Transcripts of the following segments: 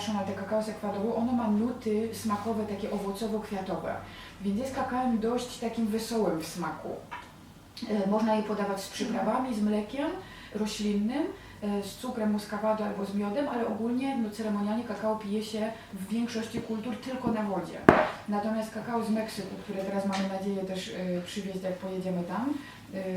Arriba Nacional de Cacao z Ekwadoru, ono ma nuty smakowe, takie owocowo-kwiatowe, więc jest kakaem dość takim wesołym w smaku. E, Można je podawać z przyprawami, z mlekiem roślinnym, e, z cukrem muskawado albo z miodem, ale ogólnie no, ceremonialnie kakao pije się w większości kultur tylko na wodzie. Natomiast kakao z Meksyku, które teraz mamy nadzieję też e, przywieźć, jak pojedziemy tam,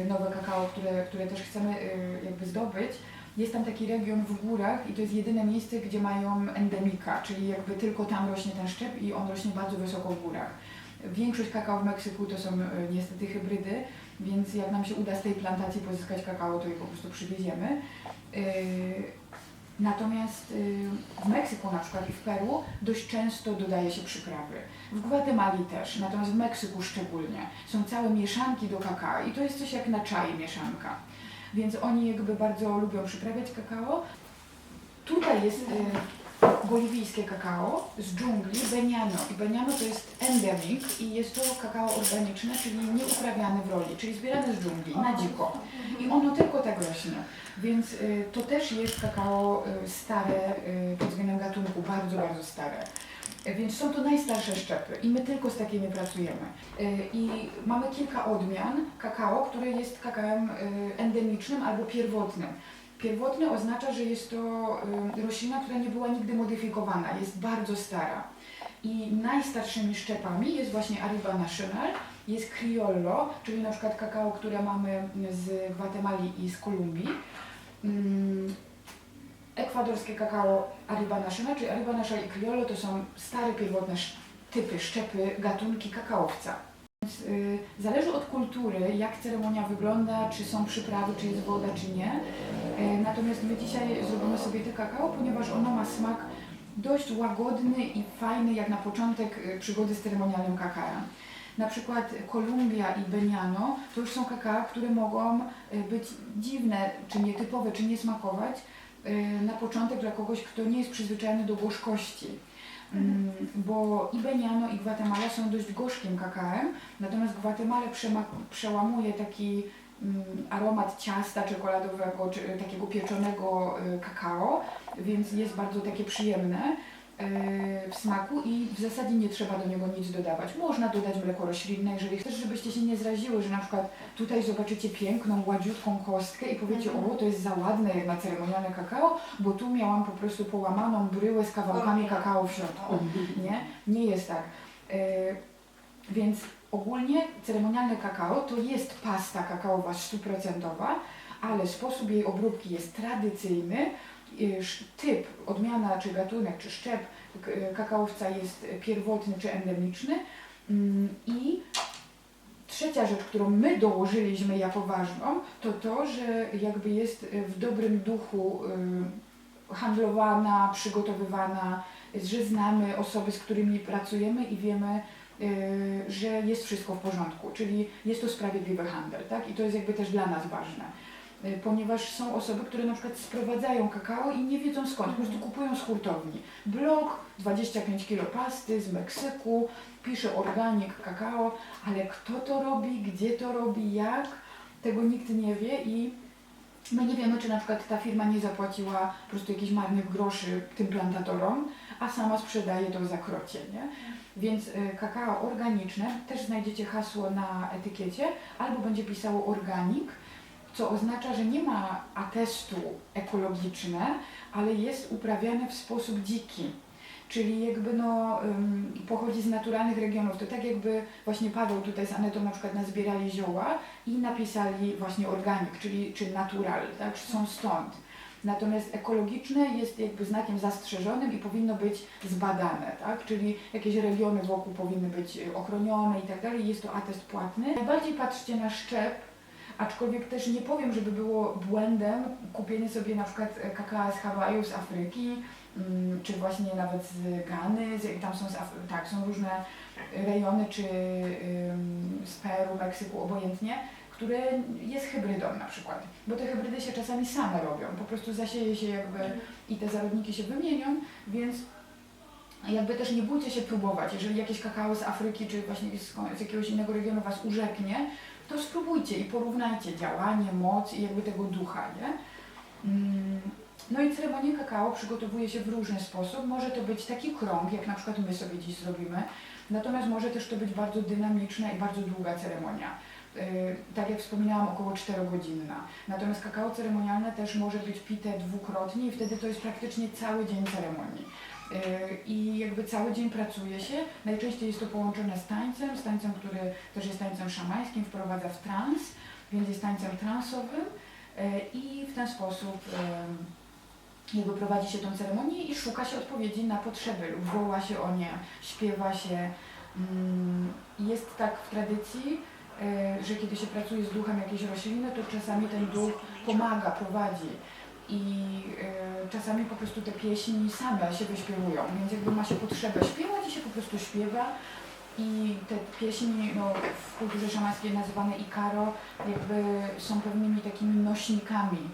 nowe kakao, które, które też chcemy jakby zdobyć, jest tam taki region w górach i to jest jedyne miejsce, gdzie mają endemika, czyli jakby tylko tam rośnie ten szczep i on rośnie bardzo wysoko w górach. Większość kakao w Meksyku to są e, niestety hybrydy, więc jak nam się uda z tej plantacji pozyskać kakao, to je po prostu przywieziemy. Yy, Natomiast yy, w Meksyku na przykład i w Peru dość często dodaje się przyprawy. W Gwatemali też, natomiast w Meksyku szczególnie. Są całe mieszanki do kakao i to jest coś jak na czaj mieszanka. Więc oni jakby bardzo lubią przyprawiać kakao. Tutaj jest y, boliwijskie kakao z dżungli, beniano. I beniano to jest endemik i jest to kakao organiczne, czyli nieuprawiane w roli, czyli zbierane z dżungli, na dziko. I ono tylko tak rośnie. Więc y, to też jest kakao y, stare y, pod względem gatunku, bardzo, bardzo stare. Y, Więc są to najstarsze szczepy i my tylko z takimi pracujemy. Y, I mamy kilka odmian kakao, które jest kakaem y, endemicznym albo pierwotnym. Pierwotny oznacza, że jest to roślina, która nie była nigdy modyfikowana, jest bardzo stara. I najstarszymi szczepami jest właśnie Arriba Nacional, jest Criollo, czyli na przykład kakao, które mamy z Gwatemali i z Kolumbii. Ekwadorskie kakao Arriba czyli Arriba Nacional i Criollo to są stare, pierwotne typy, szczepy, gatunki kakaowca. Więc, y, zależy od kultury, jak ceremonia wygląda, czy są przyprawy, czy jest woda, czy nie. Y, natomiast my dzisiaj zrobimy sobie te kakao, ponieważ ono ma smak dość łagodny i fajny, jak na początek y, przygody z ceremonialnym kakaem. Na przykład Kolumbia i Beniano to już są kakao, które mogą y, być dziwne, czy nietypowe, czy nie smakować na początek dla kogoś, kto nie jest przyzwyczajony do gorzkości. Mm, Bo i Beniano i Gwatemala są dość gorzkim kakaem, natomiast Gwatemala przema- przełamuje taki mm, aromat ciasta czekoladowego, czy takiego pieczonego y, kakao, więc jest bardzo takie przyjemne w smaku i w zasadzie nie trzeba do niego nic dodawać. Można dodać mleko roślinne, jeżeli chcesz, żebyście się nie zraziły, że na przykład tutaj zobaczycie piękną, gładziutką kostkę i powiecie, o to jest za ładne jak na ceremonialne kakao, bo tu miałam po prostu połamaną bryłę z kawałkami kakao w środku. Nie? Nie jest tak. Y, więc ogólnie ceremonialne kakao to jest pasta kakaowa stuprocentowa, ale sposób jej obróbki jest tradycyjny. Y, Typ, odmiana czy gatunek, czy szczep k- kakaowca jest pierwotny czy endemiczny. Mm, I trzecia rzecz, którą my dołożyliśmy jako ważną, to to, że jakby jest y, w dobrym duchu y, handlowana, przygotowywana, że znamy osoby, z którymi pracujemy i wiemy, y, że jest wszystko w porządku, czyli jest to sprawiedliwy handel, tak? I to jest jakby też dla nas ważne. Y, Ponieważ są osoby, które na przykład sprowadzają kakao i nie wiedzą skąd, po prostu kupują z hurtowni. Blok, 25 kg pasty z Meksyku, pisze organik kakao, ale kto to robi, gdzie to robi, jak, tego nikt nie wie i my nie wiemy, czy na przykład ta firma nie zapłaciła po prostu jakichś marnych groszy tym plantatorom, a sama sprzedaje to za krocie, nie? Więc y, kakao organiczne, też znajdziecie hasło na etykiecie, albo będzie pisało organik, co oznacza, że nie ma atestu ekologiczne, ale jest uprawiane w sposób dziki. Czyli jakby no, pochodzi z naturalnych regionów. To tak jakby właśnie Paweł tutaj z Anetą na przykład nazbierali zioła i napisali właśnie organik, czyli czy natural, tak, czy są stąd. Natomiast ekologiczne jest jakby znakiem zastrzeżonym i powinno być zbadane, tak? czyli jakieś regiony wokół powinny być ochronione i tak dalej. Jest to atest płatny. Najbardziej patrzcie na szczep, aczkolwiek też nie powiem, żeby było błędem kupienie sobie na przykład kakao z Hawaju, z Afryki, mm, czy właśnie nawet z Gany, tam są, z tak, są różne rejony, czy z Peru, Meksyku, obojętnie, które jest hybrydą na przykład, bo te hybrydy się czasami same robią, po prostu zasieje się jakby i te zarodniki się wymienią, więc jakby też nie bójcie się próbować, jeżeli jakieś kakao z Afryki, czy właśnie z jakiegoś innego regionu Was urzeknie, to spróbujcie i porównajcie działanie, moc i jakby tego ducha, nie? Mm, No i ceremonię kakao przygotowuje się w różny sposób. Może to być taki krąg, jak na przykład my sobie dziś zrobimy, natomiast może też to być bardzo dynamiczna i bardzo długa ceremonia. Yy, Tak jak wspominałam, około 4-godzinna. Natomiast kakao ceremonialne też może być pite dwukrotnie i wtedy to jest praktycznie cały dzień ceremonii. Yy, I jakby cały dzień pracuje się. Najczęściej jest to połączone z tańcem, z tańcem, który też jest tańcem szamańskim, wprowadza w trans, więc jest tańcem transowym. Yy, I w ten sposób yy, jakby prowadzi się tą ceremonię i szuka się odpowiedzi na potrzeby lub woła się o nie, śpiewa się. Mm, Jest tak w tradycji, że kiedy się pracuje z duchem jakiejś rośliny, to czasami ten duch pomaga, prowadzi. I yy, czasami po prostu te pieśni same się wyśpiewują, więc jakby ma się potrzebę śpiewać i się po prostu śpiewa. I te pieśni no, w kulturze szamańskiej nazywane ikaro jakby są pewnymi takimi nośnikami.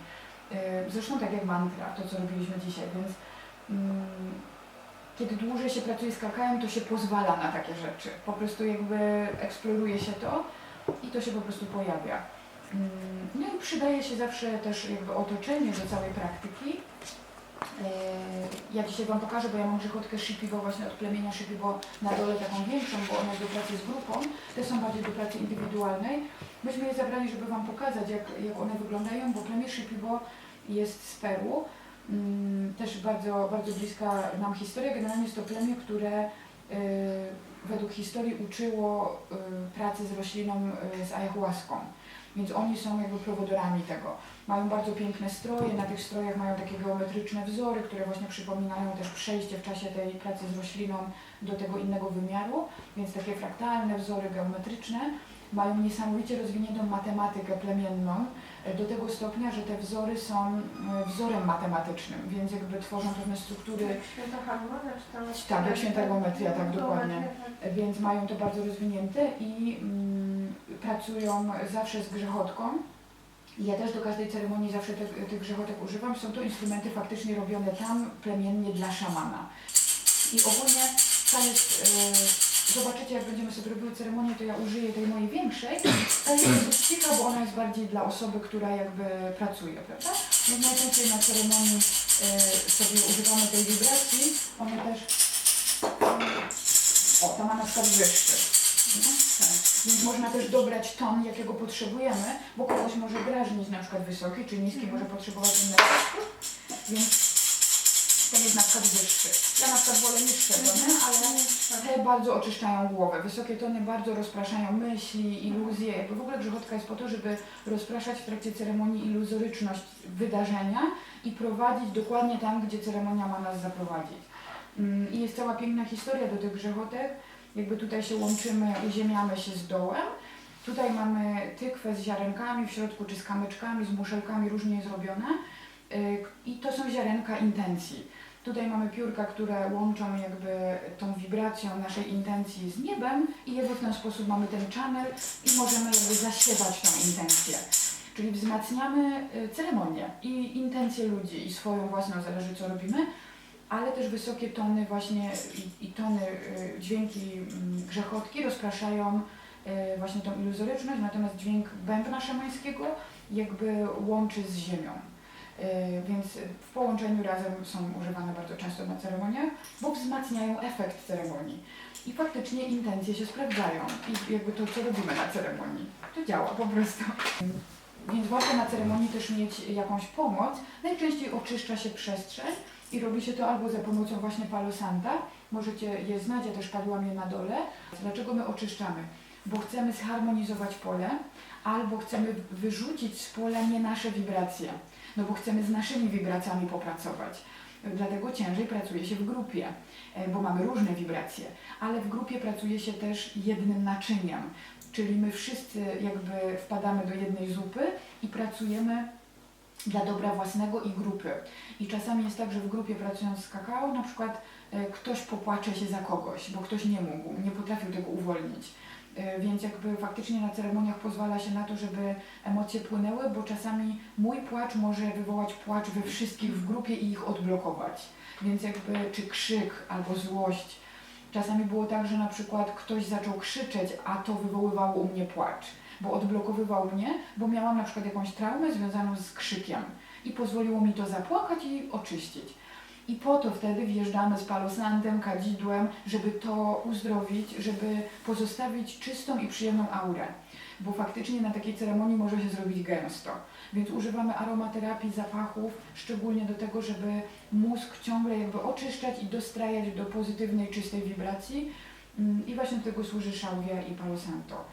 Yy, Zresztą tak jak mantra, to co robiliśmy dzisiaj, więc mm, kiedy dłużej się pracuje z kakałem, to się pozwala na takie rzeczy. Po prostu jakby eksploruje się to i to się po prostu pojawia. Mm, No i przydaje się zawsze też jakby otoczenie do całej praktyki. Yy, Ja dzisiaj Wam pokażę, bo ja mam grzechotkę Shipibo właśnie od plemienia Shipibo na dole taką większą, bo ona jest do pracy z grupą. Te są bardziej do pracy indywidualnej. Myśmy je zabrali, żeby Wam pokazać, jak, jak one wyglądają, bo plemię Shipibo jest z Peru. Mm, Też bardzo, bardzo bliska nam historia. Generalnie jest to plemię, które yy, według historii uczyło yy, pracy z rośliną z ayahuaską. Więc oni są jakby prowodorami tego. Mają bardzo piękne stroje, na tych strojach mają takie geometryczne wzory, które właśnie przypominają też przejście w czasie tej pracy z rośliną do tego innego wymiaru, więc takie fraktalne wzory geometryczne. Mają niesamowicie rozwiniętą matematykę plemienną, e, do tego stopnia, że te wzory są e, wzorem matematycznym, więc jakby tworzą pewne struktury Święta harmonia, czy tam... Tak, jak święta geometria, tak, dokładnie. Geometria, więc mają to bardzo rozwinięte i mm, pracują zawsze z grzechotką. Ja też do każdej ceremonii zawsze tych grzechotek używam. Są to instrumenty faktycznie robione tam plemiennie dla szamana. I ogólnie ta jest, e, zobaczycie jak będziemy sobie robiły ceremonię, to ja użyję tej mojej większej. Ta jest dość cicha, bo ona jest bardziej dla osoby, która jakby pracuje, prawda? Więc najczęściej na ceremonii e, sobie używamy tej wibracji. One też o, ta ma na przykład wyższy. Więc można też dobrać ton, jakiego potrzebujemy, bo kogoś może drażnić na przykład wysoki, czy niski może potrzebować innego. Więc ten jest na przykład wyższy. Ja na przykład wolę niższe tony, ale te bardzo oczyszczają głowę. Wysokie tony bardzo rozpraszają myśli, iluzje. Jakby w ogóle grzechotka jest po to, żeby rozpraszać w trakcie ceremonii iluzoryczność wydarzenia i prowadzić dokładnie tam, gdzie ceremonia ma nas zaprowadzić. Mm, I jest cała piękna historia do tych grzechotek. Jakby tutaj się łączymy, uziemiamy się z dołem. Tutaj mamy tykwę z ziarenkami w środku, czy z kamyczkami, z muszelkami, różnie zrobione. Y, I to są ziarenka intencji. Tutaj mamy piórka, które łączą jakby tą wibracją naszej intencji z niebem i jakby w ten sposób mamy ten channel i możemy jakby zaśpiewać tą intencję. Czyli wzmacniamy y, ceremonię i intencje ludzi i swoją własną, zależy co robimy, ale też wysokie tony właśnie i, i tony, y, dźwięki mm, grzechotki rozpraszają y, właśnie tą iluzoryczność, natomiast dźwięk bębna szamańskiego jakby łączy z ziemią. Y, Więc w połączeniu razem są używane bardzo często na ceremoniach, bo wzmacniają efekt ceremonii. I faktycznie intencje się sprawdzają i jakby to, co robimy na ceremonii, to działa po prostu. Więc warto na ceremonii też mieć jakąś pomoc. Najczęściej oczyszcza się przestrzeń i robi się to albo za pomocą właśnie Palo Santa, możecie je znać, ja też paliłam je na dole. Dlaczego my oczyszczamy? Bo chcemy zharmonizować pole, albo chcemy wyrzucić z pola nie nasze wibracje, no bo chcemy z naszymi wibracjami popracować. Dlatego ciężej pracuje się w grupie, e, bo mamy różne wibracje, ale w grupie pracuje się też jednym naczyniem, czyli my wszyscy jakby wpadamy do jednej zupy i pracujemy dla dobra własnego i grupy. I czasami jest tak, że w grupie pracując z kakao, na przykład e, ktoś popłacze się za kogoś, bo ktoś nie mógł, nie potrafił tego uwolnić. E, Więc jakby faktycznie na ceremoniach pozwala się na to, żeby emocje płynęły, bo czasami mój płacz może wywołać płacz we wszystkich w grupie i ich odblokować. Więc jakby czy krzyk albo złość. Czasami było tak, że na przykład ktoś zaczął krzyczeć, a to wywoływało u mnie płacz, bo odblokowywał mnie, bo miałam na przykład jakąś traumę związaną z krzykiem. I pozwoliło mi to zapłakać i oczyścić. I po to wtedy wjeżdżamy z palosantem, kadzidłem, żeby to uzdrowić, żeby pozostawić czystą i przyjemną aurę. Bo faktycznie na takiej ceremonii może się zrobić gęsto. Więc używamy aromaterapii, zapachów, szczególnie do tego, żeby mózg ciągle jakby oczyszczać i dostrajać do pozytywnej, czystej wibracji. Mm, I właśnie do tego służy szałwia i palo santo.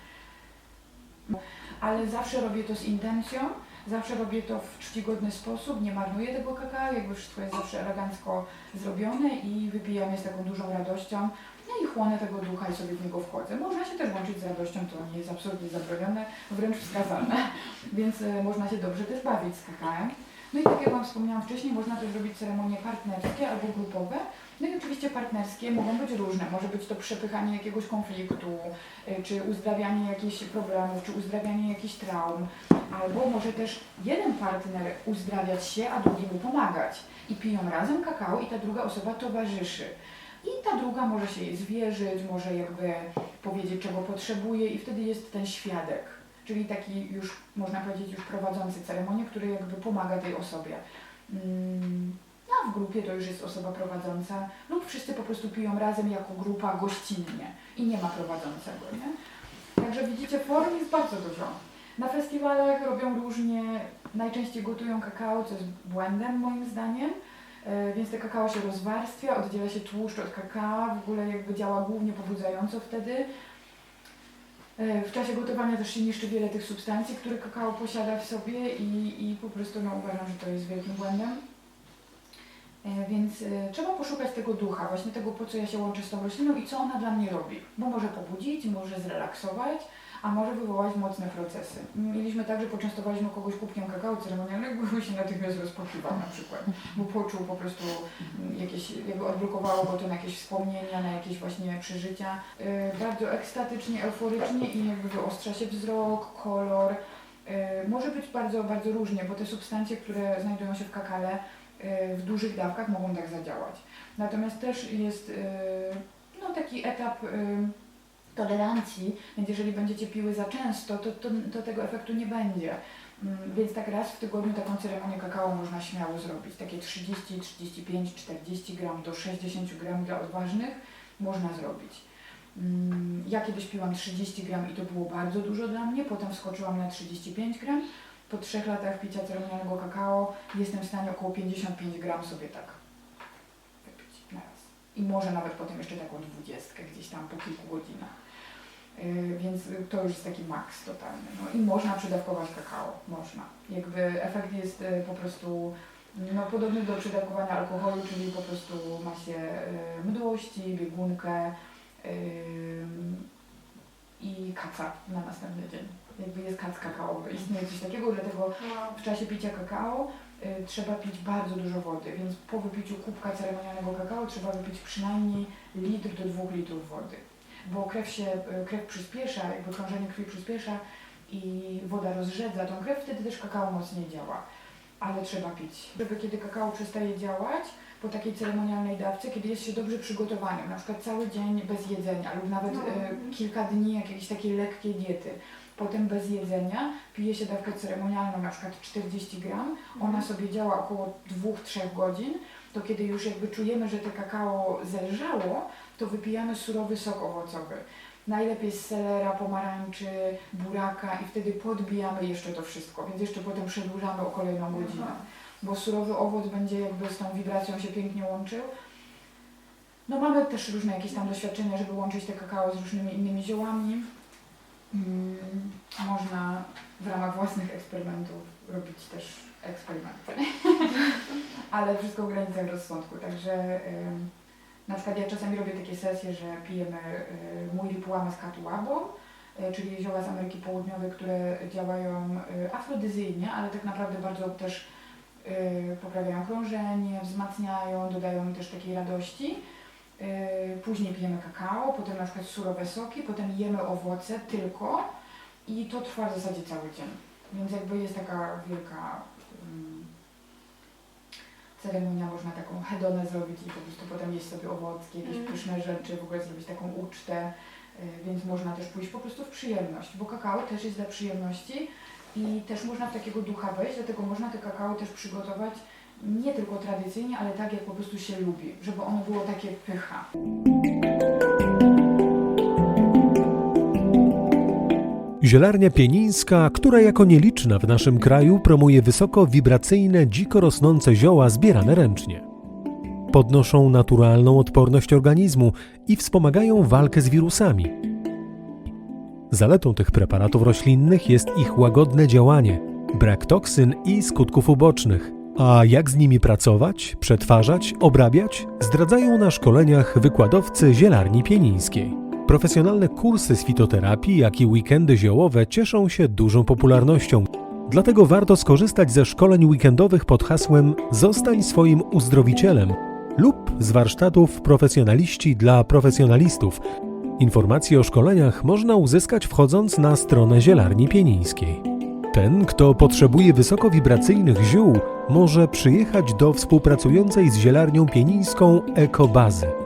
Ale zawsze robię to z intencją, zawsze robię to w czcigodny sposób, nie marnuję tego kakao, jakby wszystko jest zawsze elegancko zrobione i wypijam je z taką dużą radością. No i chłonę tego ducha i sobie w niego wchodzę. Można się też łączyć z radością, to nie jest absolutnie zabronione, wręcz wskazane, więc e, można się dobrze też bawić z kakałem. No i tak jak Wam wspomniałam wcześniej, można też robić ceremonie partnerskie albo grupowe. No i oczywiście partnerskie mogą być różne. Może być to przepychanie jakiegoś konfliktu, y, czy uzdrawianie jakichś problemów, czy uzdrawianie jakichś traum. Albo może też jeden partner uzdrawiać się, a drugi mu pomagać. I piją razem kakao i ta druga osoba towarzyszy. I ta druga może się jej zwierzyć, może jakby powiedzieć, czego potrzebuje i wtedy jest ten świadek. Czyli taki już, można powiedzieć, już prowadzący ceremonię, który jakby pomaga tej osobie. Mm, No a w grupie to już jest osoba prowadząca lub wszyscy po prostu piją razem jako grupa gościnnie i nie ma prowadzącego, nie? Także widzicie, form jest bardzo dużo. Na festiwalach robią różnie, najczęściej gotują kakao, co jest błędem moim zdaniem, E, więc te kakao się rozwarstwia, oddziela się tłuszcz od kakao, w ogóle jakby działa głównie pobudzająco wtedy. E, W czasie gotowania też się niszczy wiele tych substancji, które kakao posiada w sobie i, i po prostu no, uważam, że to jest wielkim błędem. E, Więc e, trzeba poszukać tego ducha, właśnie tego, po co ja się łączę z tą rośliną i co ona dla mnie robi. Bo może pobudzić, może zrelaksować, a może wywołać mocne procesy. Mieliśmy tak, że poczęstowaliśmy kogoś kubkiem kakao ceremonialnego i się natychmiast rozpłakiwał na przykład, bo poczuł po prostu jakieś, jakby odblokowało go to na jakieś wspomnienia, na jakieś właśnie przeżycia. E, Bardzo ekstatycznie, euforycznie i jakby wyostrza się wzrok, kolor. E, Może być bardzo, bardzo różnie, bo te substancje, które znajdują się w kakale, e, w dużych dawkach mogą tak zadziałać. Natomiast też jest no, taki etap tolerancji, więc jeżeli będziecie piły za często, to, to, to tego efektu nie będzie. Mm, Więc tak raz w tygodniu taką ceremonię kakao można śmiało zrobić. Takie 30, 35, 40 gram do 60 gram dla odważnych można zrobić. Mm, Ja kiedyś piłam 30 gram i to było bardzo dużo dla mnie, potem wskoczyłam na 35 gram. Po trzech latach picia ceremonialnego kakao jestem w stanie około 55 gram sobie tak wypić na raz. I może nawet potem jeszcze taką dwudziestkę gdzieś tam po kilku godzinach. Yy, Więc to już jest taki maks totalny. No i można przydawkować kakao, można. Jakby efekt jest yy, po prostu no, podobny do przydawkowania alkoholu, czyli po prostu ma się yy, mdłości, biegunkę i kaca na następny dzień. Jakby jest kac kakaowy. Istnieje coś takiego, dlatego Wow. w czasie picia kakao y, trzeba pić bardzo dużo wody, więc po wypiciu kubka ceremonialnego kakao trzeba wypić przynajmniej litr do dwóch litrów wody. Bo krew się, krew przyspiesza, jakby krążenie krwi przyspiesza i woda rozrzedza tą krew, wtedy też kakao mocniej działa. Ale trzeba pić. Żeby kiedy kakao przestaje działać, po takiej ceremonialnej dawce, kiedy jest się dobrze przygotowanym, na przykład cały dzień bez jedzenia lub nawet No. y, kilka dni jakiejś takiej lekkiej diety, potem bez jedzenia, pije się dawkę ceremonialną, na przykład 40 gram, ona sobie działa około 2-3 godzin, to kiedy już jakby czujemy, że te kakao zelżało, to wypijamy surowy sok owocowy. Najlepiej z selera, pomarańczy, buraka i wtedy podbijamy jeszcze to wszystko, więc jeszcze potem przedłużamy o kolejną godzinę, bo surowy owoc będzie jakby z tą wibracją się pięknie łączył. No mamy też różne jakieś tam doświadczenia, żeby łączyć te kakao z różnymi innymi ziołami. Mm, można w ramach własnych eksperymentów robić też eksperymenty. Ale wszystko w granicach rozsądku. Także ym, na przykład ja czasami robię takie sesje, że pijemy y, mój ripułamy z katułabą, y, czyli zioła z Ameryki Południowej, które działają y, afrodyzyjnie, ale tak naprawdę bardzo też y, poprawiają krążenie, wzmacniają, dodają też takiej radości. Yy, Później pijemy kakao, potem na przykład surowe soki, potem jemy owoce tylko i to trwa w zasadzie cały dzień. Więc jakby jest taka wielka um, ceremonia, można taką hedonę zrobić i po prostu potem jeść sobie owocki, jakieś Mm. pyszne rzeczy, w ogóle zrobić taką ucztę, yy, więc można też pójść po prostu w przyjemność, bo kakao też jest dla przyjemności i też można w takiego ducha wejść, dlatego można te kakao też przygotować nie tylko tradycyjnie, ale tak jak po prostu się lubi, żeby ono było takie pycha. Zielarnia Pienińska, która jako nieliczna w naszym kraju promuje wysoko wibracyjne, dziko rosnące zioła zbierane ręcznie. Podnoszą naturalną odporność organizmu i wspomagają walkę z wirusami. Zaletą tych preparatów roślinnych jest ich łagodne działanie, brak toksyn i skutków ubocznych. A jak z nimi pracować, przetwarzać, obrabiać, zdradzają na szkoleniach wykładowcy Zielarni Pienińskiej. Profesjonalne kursy z fitoterapii, jak i weekendy ziołowe cieszą się dużą popularnością. Dlatego warto skorzystać ze szkoleń weekendowych pod hasłem Zostań swoim uzdrowicielem lub z warsztatów Profesjonaliści dla profesjonalistów. Informacje o szkoleniach można uzyskać wchodząc na stronę Zielarni Pienińskiej. Ten, kto potrzebuje wysokowibracyjnych ziół, może przyjechać do współpracującej z Zielarnią Pienińską Ekobazy.